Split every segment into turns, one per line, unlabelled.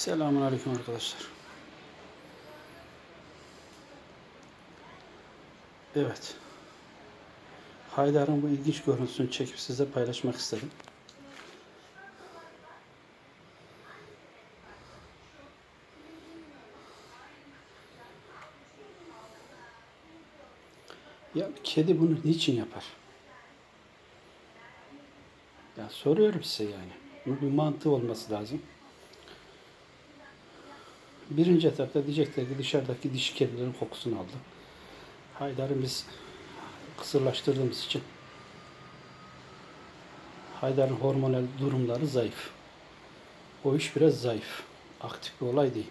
Selamun Aleyküm arkadaşlar. Evet. Haydar'ın bu ilginç görüntüsünü çekip size paylaşmak istedim. Ya kedi bunu niçin yapar? Ya soruyorum size yani. Bunun bir mantığı olması lazım. Birinci etapta diyecekler ki dışarıdaki dişi kedilerin kokusunu aldı. Haydar'ı biz kısırlaştırdığımız için Haydar'ın hormonal durumları zayıf. O iş biraz zayıf. Aktif bir olay değil.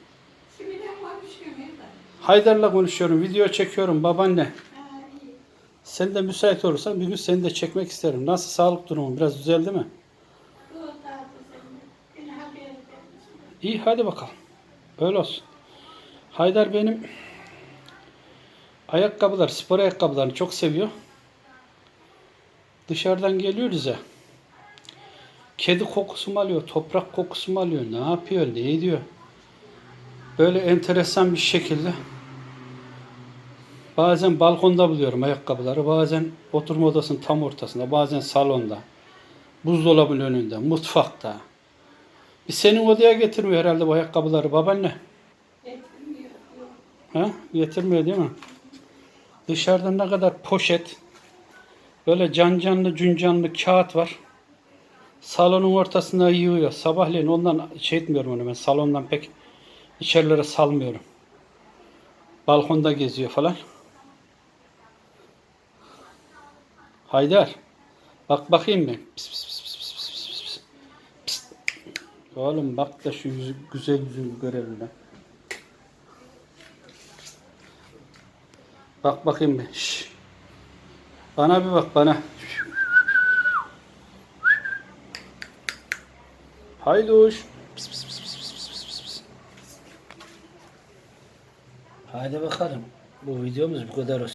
Haydar'la konuşuyorum, video çekiyorum babaanne. Sen de müsait olursan bir gün seni de çekmek isterim. Nasıl sağlık durumun? Biraz düzeldi mi? İyi hadi bakalım. Öyle olsun. Haydar benim ayakkabılar, spor ayakkabılarını çok seviyor. Dışarıdan geliyoruz ya. Kedi kokusu mu alıyor, toprak kokusu mu alıyor, ne yapıyor, ne ediyor? Böyle enteresan bir şekilde bazen balkonda buluyorum ayakkabıları, bazen oturma odasının tam ortasında, bazen salonda, buzdolabının önünde, mutfakta. Bir senin odaya getirmiyor herhalde bu ayakkabıları babaanne.
Getirmiyor.
Ha? Getirmiyor değil mi? Dışarıda ne kadar poşet, böyle can canlı cün canlı kağıt var. Salonun ortasında yığıyor. Sabahleyin ondan şey etmiyorum onu ben. Salondan pek içerilere salmıyorum. Balkonda geziyor falan. Haydar. Bak bakayım ben. Pis. Pis. Oğlum bak da şu yüzü, güzel yüzünü görelim. Bak bakayım bir. Şş. Bana bir bak bana. Hayduş. Haydi bakalım. Bu videomuz bu kadar olsun.